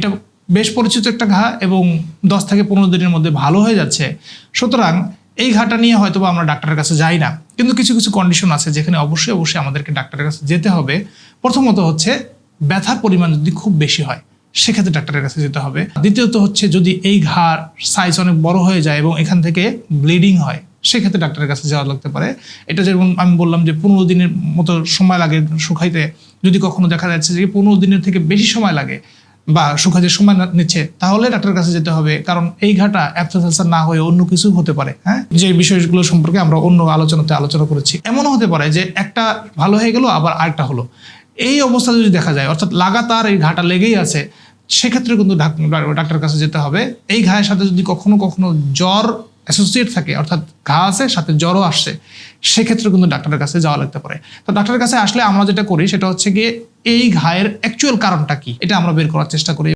এটা বেশ পরিচিত একটা ঘা এবং দশ থেকে পনেরো দিনের মধ্যে ভালো হয়ে যাচ্ছে। সুতরাং এই ঘাটা নিয়ে হয়তো আমরা ডাক্তারের কাছে যাই না। কিন্তু কিছু কিছু কন্ডিশন আছে যেখানে অবশ্যই অবশ্যই আমাদেরকে ডাক্তারের কাছে যেতে হবে। প্রথমত হচ্ছে ব্যথার পরিমাণ যদি খুব বেশি হয়, সেক্ষেত্রে ডাক্তারের কাছে যেতে হবে। দ্বিতীয়ত হচ্ছে যদি এই ঘাড় সাইজ অনেক বড় হয়ে যায় এবং এখান থেকে ব্লিডিং হয়, সেক্ষেত্রে ডাক্তারের কাছে যাওয়া লাগতে পারে। এটা যেমন আমি বললাম যে পনেরো দিনের মতো সময় লাগে শুকাইতে। যদি কখনো দেখা যাচ্ছে যে পনেরো দিনের থেকে বেশি সময় লাগে বা শুকাতে সময় নিচ্ছে, তাহলে ডাক্তারের কাছে যেতে হবে। কারণ এই ঘাটা অ্যাপসালসার না হয়ে অন্য কিছু হতে পারে হ্যাঁ? যে বিষয়গুলো সম্পর্কে আমরা অন্য আলোচনাতে আলোচনা করেছি। এমনও হতে পারে যে একটা ভালো হয়ে গেল, আবার আরেকটা হলো। এই অবস্থা যদি দেখা যায়, অর্থাৎ লাগাতার এই ঘাটা লেগেই আছে, সেক্ষেত্রে কিন্তু ডাক্তারের কাছে যেতে হবে। এই ঘায়ের সাথে যদি কখনো কখনো জ্বর অ্যাসোসিয়েট থাকে, অর্থাৎ ঘা আছে, সাথে জ্বরও আসছে, সেক্ষেত্রে কিন্তু ডাক্তারের কাছে যাওয়া লাগতে পারে। তো ডাক্তারের কাছে আসলে আমরা যেটা করি, সেটা হচ্ছে গিয়ে এই ঘায়ের অ্যাকচুয়াল কারণটা কি? এটা আমরা বের করার চেষ্টা করি।